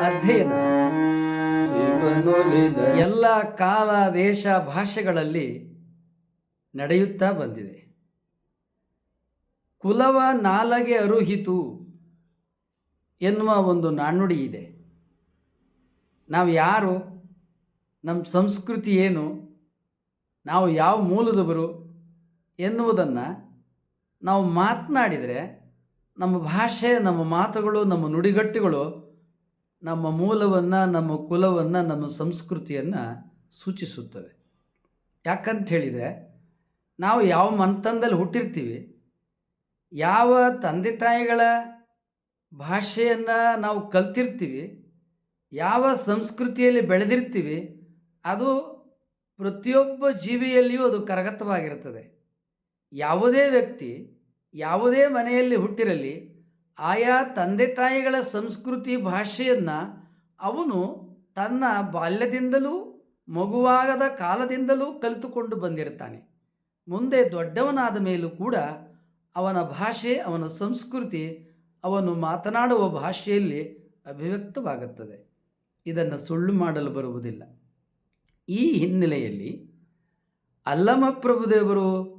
ಅಧ್ಯಯನ. ಶಿವನೊಲಿದ ಎಲ್ಲ ಕಾಲ ದೇಶ ಭಾಷೆಗಳಲ್ಲಿ ನಡೆಯುತ್ತಾ ಬಂದಿದೆ. ಕುಲವ ನಾಲಗೆ ಅರುಹಿತು ಎನ್ನುವ ಒಂದು ನಾಣ್ಣುಡಿ ಇದೆ. ನಾವು ಯಾರು ನಮ್ಮ ಸಂಸ್ಕೃತಿ ಏನು, ನಾವು ಯಾವ ಮೂಲದವರು ಎನ್ನುವುದನ್ನು ನಾವು ಮಾತನಾಡಿದರೆ ನಮ್ಮ ಭಾಷೆ, ನಮ್ಮ ಮಾತುಗಳು, ನಮ್ಮ ನುಡಿಗಟ್ಟುಗಳು, ನಮ್ಮ ಮೂಲವನ್ನು, ನಮ್ಮ ಕುಲವನ್ನು, ನಮ್ಮ ಸಂಸ್ಕೃತಿಯನ್ನು ಸೂಚಿಸುತ್ತವೆ. ಯಾಕಂತ ಹೇಳಿದರೆ ನಾವು ಯಾವ ಮಂತಂದಲ್ಲಿ ಹುಟ್ಟಿರ್ತೀವಿ, ಯಾವ ತಂದೆ ತಾಯಿಗಳ ಭಾಷೆಯನ್ನು ನಾವು ಕಲ್ತಿರ್ತೀವಿ, ಯಾವ ಸಂಸ್ಕೃತಿಯಲ್ಲಿ ಬೆಳೆದಿರ್ತೀವಿ, ಅದು ಪ್ರತಿಯೊಬ್ಬ ಜೀವಿಯಲ್ಲಿಯೂ ಅದು ಕರಗತವಾಗಿರುತ್ತದೆ. ಯಾವುದೇ ವ್ಯಕ್ತಿ ಯಾವುದೇ ಮನೆಯಲ್ಲಿ ಹುಟ್ಟಿರಲಿ, ಆಯಾ ತಂದೆ ತಾಯಿಗಳ ಸಂಸ್ಕೃತಿ ಭಾಷೆಯನ್ನು ಅವನು ತನ್ನ ಬಾಲ್ಯದಿಂದಲೂ, ಮಗುವಾಗದ ಕಾಲದಿಂದಲೂ ಕಲಿತುಕೊಂಡು ಬಂದಿರ್ತಾನೆ ಮುಂದೆ ದೊಡ್ಡವನಾದ ಮೇಲೂ ಕೂಡ ಅವನ ಭಾಷೆ, ಅವನ ಸಂಸ್ಕೃತಿ, ಅವನು ಮಾತನಾಡುವ ಭಾಷೆಯಲ್ಲಿ ಅಭಿವ್ಯಕ್ತವಾಗುತ್ತದೆ. ಇದನ್ನು ಸುಳ್ಳು ಮಾಡಲು ಬರುವುದಿಲ್ಲ. ಈ ಹಿನ್ನೆಲೆಯಲ್ಲಿ ಅಲ್ಲಮ ಪ್ರಭುದೇವರು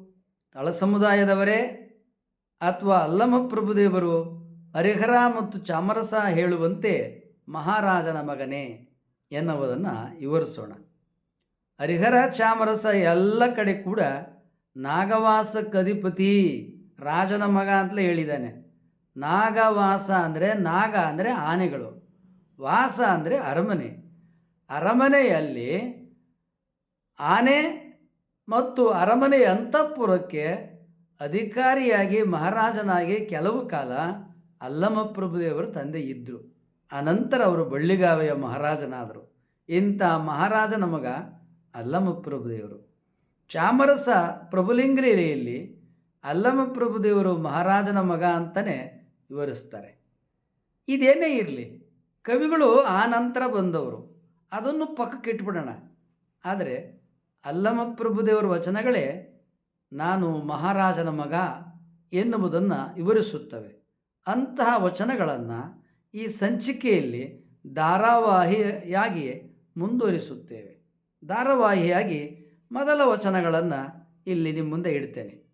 ತಳ ಸಮುದಾಯದವರೇ ಅಥವಾ ಅಲ್ಲಮ ಪ್ರಭುದೇವರು ಹರಿಹರ ಮತ್ತು ಚಾಮರಸ ಹೇಳುವಂತೆ ಮಹಾರಾಜನ ಮಗನೇ ಎನ್ನುವುದನ್ನು ವಿವರಿಸೋಣ. ಹರಿಹರ, ಚಾಮರಸ ಎಲ್ಲ ಕಡೆ ಕೂಡ ನಾಗವಾಸ ಕಧಿಪತಿ ರಾಜನ ಮಗ ಅಂತಲೇ ಹೇಳಿದ್ದಾನೆ. ನಾಗವಾಸ ಅಂದರೆ ನಾಗ ಅಂದರೆ ಆನೆಗಳು, ವಾಸ ಅಂದರೆ ಅರಮನೆ. ಅರಮನೆಯಲ್ಲಿ ಆನೆ ಮತ್ತು ಅರಮನೆ ಅಂತಃಪುರಕ್ಕೆ ಅಧಿಕಾರಿಯಾಗಿ ಮಹಾರಾಜನಾಗಿ ಕೆಲವು ಕಾಲ ಅಲ್ಲಮ ಪ್ರಭುದೇವರ ತಂದೆ ಇದ್ದರು ಅನಂತರ ಅವರು ಬಳ್ಳಿಗಾವೆಯ ಮಹಾರಾಜನಾದರು. ಇಂಥ ಮಹಾರಾಜ ನಮಗ ಅಲ್ಲಮ ಪ್ರಭುದೇವರು ಚಾಮರಸ ಪ್ರಭುಲಿಂಗಲೀಲೆಯಲ್ಲಿ ಅಲ್ಲಮ ಪ್ರಭುದೇವರು ಮಹಾರಾಜನ ಮಗ ಅಂತಲೇ ವಿವರಿಸ್ತಾರೆ. ಇದೇನೇ ಇರಲಿ, ಕವಿಗಳು ಆ ನಂತರ ಬಂದವರು. ಅದನ್ನು ಪಕ್ಕಕ್ಕೆ ಇಟ್ಬಿಡೋಣ ಆದರೆ ಅಲ್ಲಮ ಪ್ರಭುದೇವರ ವಚನಗಳೇ ನಾನು ಮಹಾರಾಜನ ಮಗ ಎನ್ನುವುದನ್ನು ವಿವರಿಸುತ್ತವೆ. ಅಂತಹ ವಚನಗಳನ್ನು ಈ ಸಂಚಿಕೆಯಲ್ಲಿ ಧಾರಾವಾಹಿಯಾಗಿ ಮುಂದುವರಿಸುತ್ತೇವೆ. ಧಾರಾವಾಹಿಯಾಗಿ ಮೊದಲ ವಚನಗಳನ್ನು ಇಲ್ಲಿ ನಿಮ್ಮ ಮುಂದೆ ಇಡ್ತೇನೆ.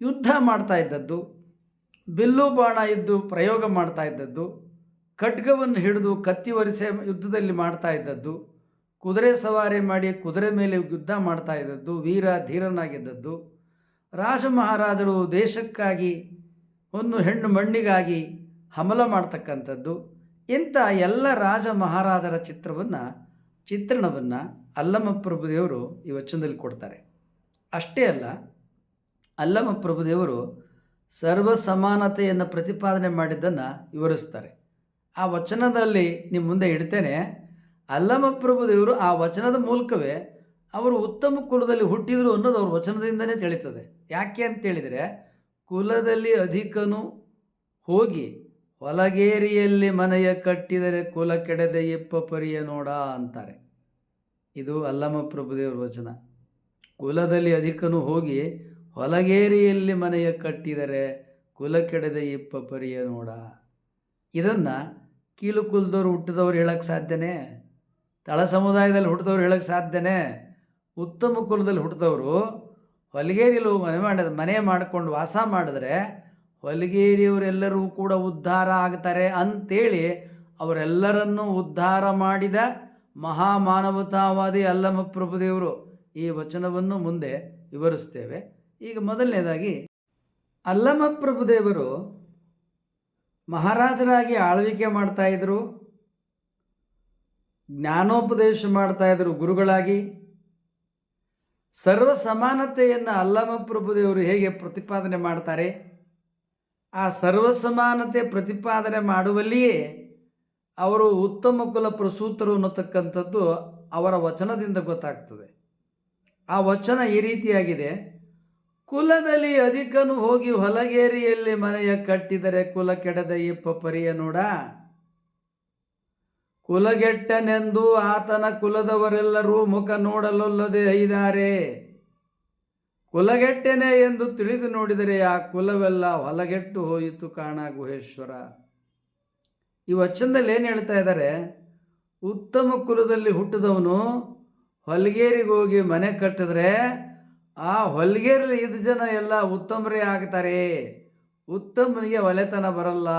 ಯುದ್ಧ ಮಾಡ್ತಾ ಇದ್ದದ್ದು, ಬಿಲ್ಲು ಬಾಣ ಇದ್ದು ಪ್ರಯೋಗ ಮಾಡ್ತಾ ಇದ್ದದ್ದು, ಖಡ್ಗವನ್ನು ಹಿಡಿದು ಕತ್ತಿ ಒರೆಸೆ ಯುದ್ಧದಲ್ಲಿ ಮಾಡ್ತಾ ಇದ್ದದ್ದು ಕುದುರೆ ಸವಾರಿ ಮಾಡಿ ಕುದುರೆ ಮೇಲೆ ಯುದ್ಧ ಮಾಡ್ತಾ ಇದ್ದದ್ದು, ವೀರ ಧೀರನಾಗಿದ್ದದ್ದು. ರಾಜ ಮಹಾರಾಜರು ದೇಶಕ್ಕಾಗಿ, ಒಂದು ಹೆಣ್ಣು ಮಣ್ಣಿಗಾಗಿ ಹಮಲ ಮಾಡ್ತಕ್ಕಂಥದ್ದು. ಇಂಥ ಎಲ್ಲ ರಾಜ ಮಹಾರಾಜರ ಚಿತ್ರವನ್ನು, ಚಿತ್ರಣವನ್ನು ಅಲ್ಲಮ ಪ್ರಭುದೇವರು ಈ ವಚನದಲ್ಲಿ ಕೊಡ್ತಾರೆ. ಅಷ್ಟೇ ಅಲ್ಲ ಅಲ್ಲಮ ಪ್ರಭುದೇವರು ಸರ್ವ ಸಮಾನತೆಯನ್ನು ಪ್ರತಿಪಾದನೆ ಮಾಡಿದ್ದನ್ನು ವಿವರಿಸ್ತಾರೆ. ಆ ವಚನದಲ್ಲಿ ನಿಮ್ಮ ಮುಂದೆ ಇಡ್ತೇನೆ. ಅಲ್ಲಮ ಪ್ರಭುದೇವರು ಆ ವಚನದ ಮೂಲಕವೇ ಅವರು ಉತ್ತಮ ಕುಲದಲ್ಲಿ ಹುಟ್ಟಿದರು ಅನ್ನೋದು ಅವ್ರ ವಚನದಿಂದನೇ ತಿಳಿತದೆ. ಯಾಕೆ ಅಂತೇಳಿದರೆ ಕುಲದಲ್ಲಿ ಅಧಿಕನು ಹೋಗಿ ಹೊಲಗೇರಿಯಲ್ಲಿ ಮನೆಯ ಕಟ್ಟಿದರೆ ಕುಲ ಕೆಡದೆ ಎಪ್ಪ ಪರಿಯ ನೋಡ ಅಂತಾರೆ. ಇದು ಅಲ್ಲಮ ಪ್ರಭುದೇವರ ವಚನ. ಕುಲದಲ್ಲಿ ಅಧಿಕನು ಹೋಗಿ ಹೊಲಗೇರಿಯಲ್ಲಿ ಮನೆಯ ಕಟ್ಟಿದರೆ ಕುಲ ಕೆಡದೆ ಇಪ್ಪ ಪರಿಯ ನೋಡ. ಇದನ್ನು ಕೀಲು ಕುಲದವ್ರು ಹುಟ್ಟಿದವ್ರು ಹೇಳಕ್ಕೆ ಸಾಧ್ಯನೇ? ತಳ ಸಮುದಾಯದಲ್ಲಿ ಹುಟ್ಟಿದವ್ರು ಹೇಳಕ್ಕೆ ಸಾಧ್ಯನೇ? ಉತ್ತಮ ಕುಲದಲ್ಲಿ ಹುಟ್ಟಿದವರು ಹೊಲಗೇರಿಯಲ್ಲಿ ಹೋಗಿ ಮನೆ ಮಾಡಿದ, ಮನೆ ಮಾಡಿಕೊಂಡು ವಾಸ ಮಾಡಿದ್ರೆ ಹೊಲಿಗೇರಿಯವರೆಲ್ಲರೂ ಕೂಡ ಉದ್ಧಾರ ಆಗ್ತಾರೆ ಅಂತೇಳಿ ಅವರೆಲ್ಲರನ್ನೂ ಉದ್ಧಾರ ಮಾಡಿದ ಮಹಾಮಾನವತಾವಾದಿ ಅಲ್ಲಮ ಪ್ರಭುದೇವರು ಈ ವಚನವನ್ನು ಮುಂದೆ ವಿವರಿಸ್ತೇವೆ. ಈಗ ಮೊದಲನೇದಾಗಿ ಅಲ್ಲಮ ಪ್ರಭುದೇವರು ಮಹಾರಾಜರಾಗಿ ಆಳ್ವಿಕೆ ಮಾಡ್ತಾಯಿದ್ರು ಜ್ಞಾನೋಪದೇಶ ಮಾಡ್ತಾಯಿದ್ರು ಗುರುಗಳಾಗಿ. ಸರ್ವ ಸಮಾನತೆಯನ್ನು ಅಲ್ಲಮ ಪ್ರಭುದೇವರು ಹೇಗೆ ಪ್ರತಿಪಾದನೆ ಮಾಡ್ತಾರೆ? ಆ ಸರ್ವ ಸಮಾನತೆ ಪ್ರತಿಪಾದನೆ ಮಾಡುವಲ್ಲಿಯೇ ಅವರು ಉತ್ತಮ ಕುಲ ಪ್ರಸೂತರು ಅನ್ನತಕ್ಕಂಥದ್ದು ಅವರ ವಚನದಿಂದ ಗೊತ್ತಾಗ್ತದೆ. ಆ ವಚನ ಈ ರೀತಿಯಾಗಿದೆ. ಕುಲದಲ್ಲಿ ಅಧಿಕನು ಹೋಗಿ ಹೊಲಗೇರಿಯಲ್ಲಿ ಮನೆಯ ಕಟ್ಟಿದರೆ ಕುಲ ಕೆಡದ ಇಪ್ಪ ಪರಿಯ ನೋಡ. ಕುಲಗೆಟ್ಟನೆಂದು ಆತನ ಕುಲದವರೆಲ್ಲರೂ ಮುಖ ನೋಡಲೊಲ್ಲದೆ ಐದಾರೆ. ಕುಲಗೆಟ್ಟೆನೆ ಎಂದು ತಿಳಿದು ನೋಡಿದರೆ ಆ ಕುಲವೆಲ್ಲ ಹೊಲಗೆಟ್ಟು ಹೋಯಿತು ಕಾಣ ಗುಹೇಶ್ವರ. ಈ ವಚನದಲ್ಲಿ ಏನು ಹೇಳ್ತಾ ಇದ್ದಾರೆ? ಉತ್ತಮ ಕುಲದಲ್ಲಿ ಹುಟ್ಟಿದವನು ಹೊಲ್ಗೇರಿಗೋಗಿ ಮನೆ ಕಟ್ಟಿದ್ರೆ ಆ ಹೊಲ್ಗೇರಿಲಿ ಇದ್ದ ಜನ ಎಲ್ಲ ಉತ್ತಮರೇ ಆಗ್ತಾರೆ. ಉತ್ತಮನಿಗೆ ಒಲೆತನ ಬರಲ್ಲ.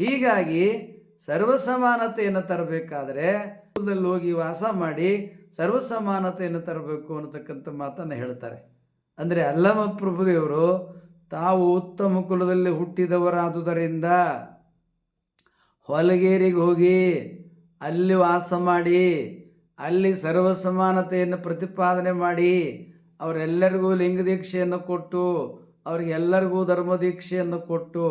ಹೀಗಾಗಿ ಸರ್ವಸಮಾನತೆಯನ್ನು ತರಬೇಕಾದ್ರೆ ಹೋಗಿ ವಾಸ ಮಾಡಿ ಸರ್ವಸಮಾನತೆಯನ್ನು ತರಬೇಕು ಅನ್ನತಕ್ಕಂಥ ಮಾತನ್ನು ಹೇಳ್ತಾರೆ. ಅಂದರೆ ಅಲ್ಲಮ ಪ್ರಭುದೇವರು, ತಾವು ಉತ್ತಮ ಕುಲದಲ್ಲಿ ಹುಟ್ಟಿದವರಾದುದರಿಂದ ಹೊಲಗೇರಿಗೆ ಹೋಗಿ ಅಲ್ಲಿ ವಾಸ ಮಾಡಿ, ಅಲ್ಲಿ ಸರ್ವಸಮಾನತೆಯನ್ನು ಪ್ರತಿಪಾದನೆ ಮಾಡಿ, ಅವರೆಲ್ಲರಿಗೂ ಲಿಂಗ ದೀಕ್ಷೆಯನ್ನು ಕೊಟ್ಟು, ಅವ್ರಿಗೆಲ್ಲರಿಗೂ ಧರ್ಮ ದೀಕ್ಷೆಯನ್ನು ಕೊಟ್ಟು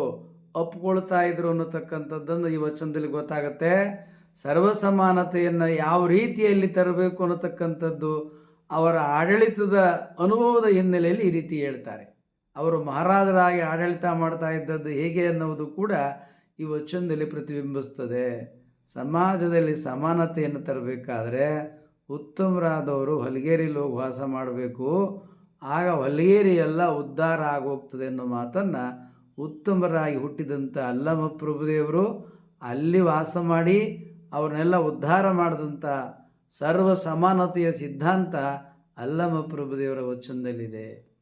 ಒಪ್ಕೊಳ್ತಾ ಇದ್ರು ಅನ್ನತಕ್ಕಂಥದ್ದನ್ನು ಈ ವಚನದಲ್ಲಿ ಗೊತ್ತಾಗುತ್ತೆ. ಸರ್ವಸಮಾನತೆಯನ್ನು ಯಾವ ರೀತಿಯಲ್ಲಿ ತರಬೇಕು ಅನ್ನತಕ್ಕಂಥದ್ದು ಅವರ ಆಡಳಿತದ ಅನುಭವದ ಹಿನ್ನೆಲೆಯಲ್ಲಿ ಈ ರೀತಿ ಹೇಳ್ತಾರೆ. ಅವರು ಮಹಾರಾಜರಾಗಿ ಆಡಳಿತ ಮಾಡ್ತಾ ಇದ್ದದ್ದು ಹೇಗೆ ಅನ್ನುವುದು ಕೂಡ ಈ ವಚನದಲ್ಲಿ ಪ್ರತಿಬಿಂಬಿಸ್ತದೆ. ಸಮಾಜದಲ್ಲಿ ಸಮಾನತೆಯನ್ನು ತರಬೇಕಾದ್ರೆ ಉತ್ತಮರಾದವರು ಹೊಲಗೇರಿಲಿ ಹೋಗಿ ವಾಸ ಮಾಡಬೇಕು. ಆಗ ಹೊಲಗೇರಿ ಎಲ್ಲ ಉದ್ಧಾರ ಆಗೋಗ್ತದೆ ಅನ್ನೋ ಮಾತನ್ನು ಉತ್ತಮರಾಗಿ ಹುಟ್ಟಿದಂಥ ಅಲ್ಲಮ ಪ್ರಭುದೇವರು ಅಲ್ಲಿ ವಾಸ ಮಾಡಿ ಅವ್ರನ್ನೆಲ್ಲ ಉದ್ಧಾರ ಮಾಡಿದಂಥ ಸರ್ವ ಸಮಾನತೆಯ ಸಿದ್ಧಾಂತ ಅಲ್ಲಮ ಪ್ರಭುದೇವರ ವಚನದಲ್ಲಿದೆ.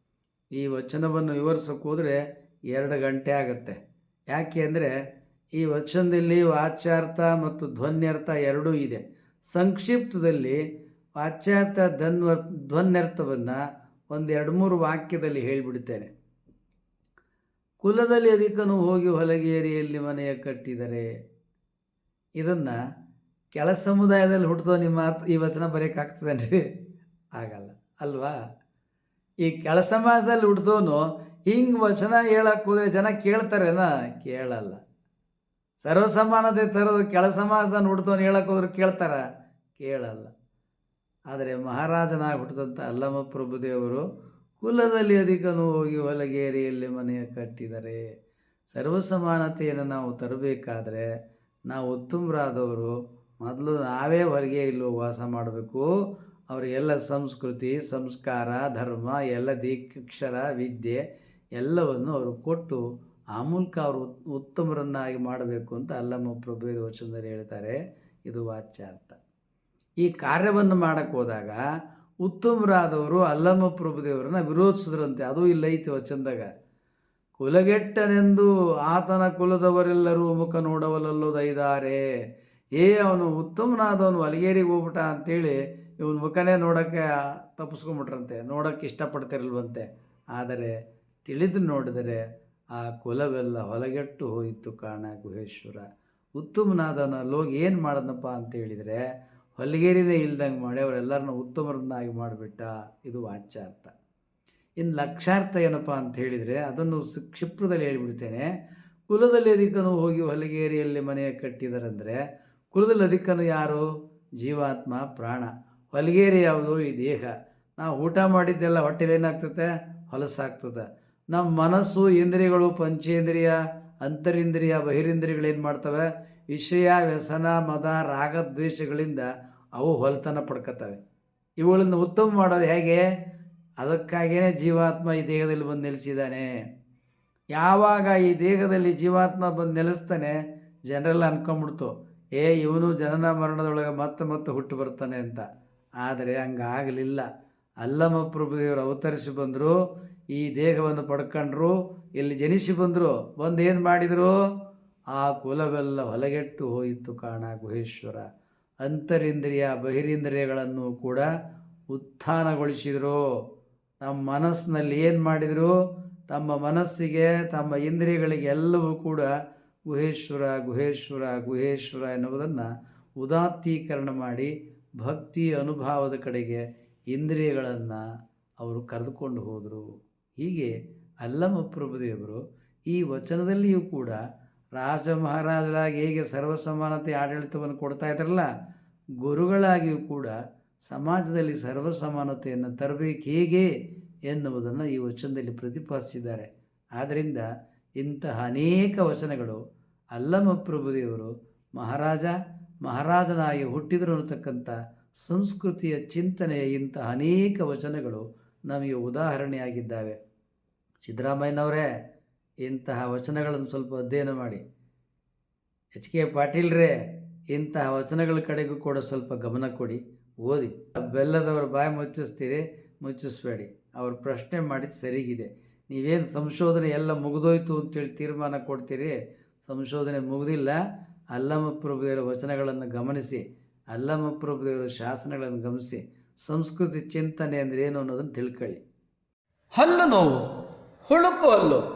ಈ ವಚನವನ್ನು ವಿವರಿಸೋಕೆ ಹೋದರೆ ಎರಡು ಗಂಟೆ ಆಗುತ್ತೆ. ಯಾಕೆ ಅಂದರೆ ಈ ವಚನದಲ್ಲಿ ವಾಚ್ಯಾರ್ಥ ಮತ್ತು ಧ್ವನ್ಯರ್ಥ ಎರಡೂ ಇದೆ. ಸಂಕ್ಷಿಪ್ತದಲ್ಲಿ ವಾಚ್ಯಾರ್ಥ ಧನ್ವರ್ ಧ್ವನ್ಯರ್ಥವನ್ನು ಒಂದು ಎರಡು ಮೂರು ವಾಕ್ಯದಲ್ಲಿ ಹೇಳಿಬಿಡ್ತೇನೆ. ಕುಲದಲ್ಲಿ ಅಧಿಕನು ಹೋಗಿ ಹೊಲಗೇರಿಯಲ್ಲಿ ಮನೆಯ ಕಟ್ಟಿದರೆ? ಇದನ್ನು ಕೆಳ ಸಮುದಾಯದಲ್ಲಿ ಹುಟ್ಟುತ್ತೋ ನಿಮ್ಮ ಈ ವಚನ ಬರೆಯೋಕ್ಕಾಗ್ತದನ್ರಿ ಆಗಲ್ಲ. ಅಲ್ವಾ? ಈ ಕೆಳ ಸಮಾಜದಲ್ಲಿ ಹುಟ್ಟಿದವನು ಹಿಂಗೆ ವಚನ ಹೇಳಕ್ಕೆ ಹೋದರೆ ಜನ ಕೇಳ್ತಾರೇನ? ಕೇಳಲ್ಲ. ಸರ್ವಸಮಾನತೆ ತರೋದು ಕೆಳ ಸಮಾಜದಲ್ಲಿ ಹುಟ್ಟಿದವನು ಹೇಳಕ್ಕೆ ಹೋದ್ರೆ ಕೇಳ್ತಾರ? ಕೇಳಲ್ಲ. ಆದರೆ ಮಹಾರಾಜನಾಗಿ ಹುಟ್ಟಿದಂಥ ಅಲ್ಲಮ ಪ್ರಭುದೇವರು ಕುಲದಲ್ಲಿ ಅಧಿಕನು ಹೋಗಿ ಹೊಲಗೇರಿಯಲ್ಲಿ ಮನೆಯ ಕಟ್ಟಿದರೆ ಸರ್ವಸಮಾನತೆಯನ್ನು ನಾವು ತರಬೇಕಾದ್ರೆ ನಾವು ಉತ್ತಮರಾದವರು ಮೊದಲು ನಾವೇ ಹೊರಗೆ ಇಲ್ಲೂ ವಾಸ ಮಾಡಬೇಕು. ಅವರಿಗೆಲ್ಲ ಸಂಸ್ಕೃತಿ, ಸಂಸ್ಕಾರ, ಧರ್ಮ, ಎಲ್ಲ ದೀಕ್ಷರ, ವಿದ್ಯೆ ಎಲ್ಲವನ್ನು ಅವರು ಕೊಟ್ಟು ಆ ಮೂಲಕ ಅವರು ಉತ್ತಮರನ್ನಾಗಿ ಮಾಡಬೇಕು ಅಂತ ಅಲ್ಲಮ್ಮ ಪ್ರಭು ವಚನದಲ್ಲಿ ಹೇಳ್ತಾರೆ. ಇದು ವಾಚ್ಯಾರ್ಥ. ಈ ಕಾರ್ಯವನ್ನು ಮಾಡಕ್ಕೆ ಹೋದಾಗ ಉತ್ತಮರಾದವರು ಅಲ್ಲಮ್ಮ ಪ್ರಭುದೇವರನ್ನ ವಿರೋಧಿಸಿದ್ರಂತೆ. ಅದು ಇಲ್ಲ ಐತಿ ವಚನದಾಗ. ಕುಲಗೆಟ್ಟನೆಂದು ಆತನ ಕುಲದವರೆಲ್ಲರೂ ಮುಖ ನೋಡವಲಲ್ಲೋದೈದಾರೆ ಏ, ಅವನು ಉತ್ತಮನಾದವನು ಅಲಿಗೇರಿಗೆ ಹೋಗ್ಬಿಟ್ಟ ಅಂತೇಳಿ ಇವನು ಮುಖನೇ ನೋಡೋಕ್ಕೆ ತಪ್ಪಿಸ್ಕೊಂಬಿಟ್ರಂತೆ. ನೋಡೋಕ್ಕೆ ಇಷ್ಟಪಡ್ತಿರಲ್ವಂತೆ. ಆದರೆ ತಿಳಿದು ನೋಡಿದರೆ ಆ ಕುಲವೆಲ್ಲ ಹೊಲಗೆಟ್ಟು ಹೋಯಿತು ಕಾಣ ಗುಹೇಶ್ವರ. ಉತ್ತಮನಾದವನ ಲೋಗಿ ಏನು ಮಾಡಿದ್ನಪ್ಪ ಅಂತ ಹೇಳಿದರೆ ಹೊಲಿಗೇರಿನೇ ಇಲ್ದಂಗೆ ಮಾಡಿ ಅವರೆಲ್ಲರನ್ನ ಉತ್ತಮರನ್ನಾಗಿ ಮಾಡಿಬಿಟ್ಟ ಇದು ವಾಚ್ಯಾರ್ಥ. ಇನ್ನು ಲಕ್ಷಾರ್ಥ ಏನಪ್ಪ ಅಂತ ಹೇಳಿದರೆ ಅದನ್ನು ಕ್ಷಿಪ್ರದಲ್ಲಿ ಹೇಳಿಬಿಡ್ತೇನೆ. ಕುಲದಲ್ಲಿ ಅಧಿಕನು ಹೋಗಿ ಹೊಲಿಗೇರಿಯಲ್ಲಿ ಮನೆಯ ಕಟ್ಟಿದರಂದರೆ ಕುಲದಲ್ಲಿ ಅಧಿಕನು ಯಾರು? ಜೀವಾತ್ಮ, ಪ್ರಾಣ. ಹೊಲಿಗೇರಿ ಯಾವುದು? ಈ ದೇಹ. ನಾವು ಊಟ ಮಾಡಿದ್ದೆಲ್ಲ ಹೊಟ್ಟೆಲಿ ಏನಾಗ್ತದೆ? ಹೊಲಸಾಗ್ತದೆ. ನಮ್ಮ ಮನಸ್ಸು ಇಂದ್ರಿಯಗಳು ಪಂಚೇಂದ್ರಿಯ, ಅಂತರಿಂದ್ರಿಯ, ಬಹಿರಿಂದ್ರಿಯಗಳೇನು ಮಾಡ್ತವೆ? ವಿಷಯ, ವ್ಯಸನ, ಮದ ರಾಗದ್ವೇಷಗಳಿಂದ ಅವು ಹೊಲತನ ಪಡ್ಕೊತವೆ ಇವುಗಳನ್ನು ಉತ್ತಮ ಮಾಡೋದು ಹೇಗೆ? ಅದಕ್ಕಾಗಿಯೇ ಜೀವಾತ್ಮ ಈ ದೇಹದಲ್ಲಿ ಬಂದು ನೆಲೆಸಿದ್ದಾನೆ. ಯಾವಾಗ ಈ ದೇಹದಲ್ಲಿ ಜೀವಾತ್ಮ ಬಂದು ನೆಲೆಸ್ತಾನೆ, ಜನರೆಲ್ಲ ಅನ್ಕೊಂಬಿಡ್ತು, ಏ, ಇವನು ಜನನ ಮರಣದೊಳಗೆ ಮತ್ತೆ ಮತ್ತೆ ಹುಟ್ಟು ಬರ್ತಾನೆ ಅಂತ. ಆದರೆ ಹಂಗಾಗಲಿಲ್ಲ. ಅಲ್ಲಮ ಪ್ರಭುದೇವರು ಅವತರಿಸಿ ಬಂದರು, ಈ ದೇಹವನ್ನು ಪಡ್ಕೊಂಡ್ರು, ಇಲ್ಲಿ ಜನಿಸಿ ಬಂದರು. ಬಂದು ಏನು ಮಾಡಿದರು? ಆ ಕುಲವೆಲ್ಲ ಹೊಲಗೆಟ್ಟು ಹೋಯಿತು ಕಾಣ ಗುಹೇಶ್ವರ. ಅಂತರಿಂದ್ರಿಯ ಬಹಿರಿಂದ್ರಿಯಗಳನ್ನು ಕೂಡ ಉತ್ಥಾನಗೊಳಿಸಿದರು. ನಮ್ಮ ಮನಸ್ಸಿನಲ್ಲಿ ಏನು ಮಾಡಿದರು? ತಮ್ಮ ಮನಸ್ಸಿಗೆ, ತಮ್ಮ ಇಂದ್ರಿಯಗಳಿಗೆ ಎಲ್ಲವೂ ಕೂಡ ಗುಹೇಶ್ವರ ಗುಹೇಶ್ವರ ಗುಹೇಶ್ವರ ಎನ್ನುವುದನ್ನು ಉದಾತ್ತೀಕರಣ ಮಾಡಿ ಭಕ್ತಿ ಅನುಭಾವದ ಕಡೆಗೆ ಇಂದ್ರಿಯಗಳನ್ನು ಅವರು ಕರೆದುಕೊಂಡು ಹೋದರು. ಹೀಗೆ ಅಲ್ಲಮ ಪ್ರಭುದೇವರು ಈ ವಚನದಲ್ಲಿಯೂ ಕೂಡ ರಾಜ ಮಹಾರಾಜರಾಗಿ ಹೇಗೆ ಸರ್ವಸಮಾನತೆ ಆಡಳಿತವನ್ನು ಕೊಡ್ತಾ ಇದ್ರಲ್ಲ ಗುರುಗಳಾಗಿಯೂ ಕೂಡ ಸಮಾಜದಲ್ಲಿ ಸರ್ವಸಮಾನತೆಯನ್ನು ತರಬೇಕು ಹೇಗೆ ಎನ್ನುವುದನ್ನು ಈ ವಚನದಲ್ಲಿ ಪ್ರತಿಪಾದಿಸಿದ್ದಾರೆ. ಆದ್ದರಿಂದ ಇಂತಹ ಅನೇಕ ವಚನಗಳು ಅಲ್ಲಮ ಪ್ರಭುದೇವರು ಮಹಾರಾಜ, ಮಹಾರಾಜನಾಗಿ ಹುಟ್ಟಿದರು ಅನ್ನತಕ್ಕಂಥ ಸಂಸ್ಕೃತಿಯ ಚಿಂತನೆಯ ಇಂತಹ ಅನೇಕ ವಚನಗಳು ನಮಗೆ ಉದಾಹರಣೆಯಾಗಿದ್ದಾವೆ. ಸಿದ್ದರಾಮಯ್ಯನವರೇ ಇಂತಹ ವಚನಗಳನ್ನು ಸ್ವಲ್ಪ ಅಧ್ಯಯನ ಮಾಡಿ. ಎಚ್ ಕೆ ಪಾಟೀಲ್ರೇ, ಇಂತಹ ವಚನಗಳ ಕಡೆಗೂ ಕೂಡ ಸ್ವಲ್ಪ ಗಮನ ಕೊಡಿ, ಓದಿ. ಬೆಲ್ಲದವ್ರ ಬಾಯಿ ಮುಚ್ಚಿಸ್ತೀರಿ, ಮುಚ್ಚಿಸ್ಬೇಡಿ. ಅವರು ಪ್ರಶ್ನೆ ಮಾಡಿದ ಸರಿಗಿದೆ. ನೀವೇನು ಸಂಶೋಧನೆ ಎಲ್ಲ ಮುಗಿದೋಯ್ತು ಅಂತೇಳಿ ತೀರ್ಮಾನ ಕೊಡ್ತೀರಿ? ಸಂಶೋಧನೆ ಮುಗಿದಿಲ್ಲ. ಅಲ್ಲಮ ಪ್ರಭುದೇವರ ವಚನಗಳನ್ನು ಗಮನಿಸಿ. ಅಲ್ಲಮ ಪ್ರಭುದೇವರ ಶಾಸನಗಳನ್ನು ಗಮನಿಸಿ. ಸಂಸ್ಕೃತಿ ಚಿಂತನೆ ಅಂದರೆ ಏನು ಅನ್ನೋದನ್ನು ತಿಳ್ಕೊಳ್ಳಿ. ಹಲ್ಲು ನೋವು, ಹುಳುಕು ಹಲ್ಲು.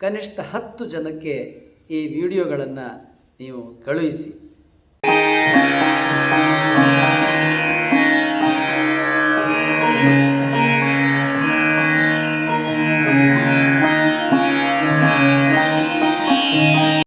ಕನಿಷ್ಠ ಹತ್ತು ಜನಕ್ಕೆ ಈ ವಿಡಿಯೋಗಳನ್ನು ನೀವು ಕಳುಹಿಸಿ.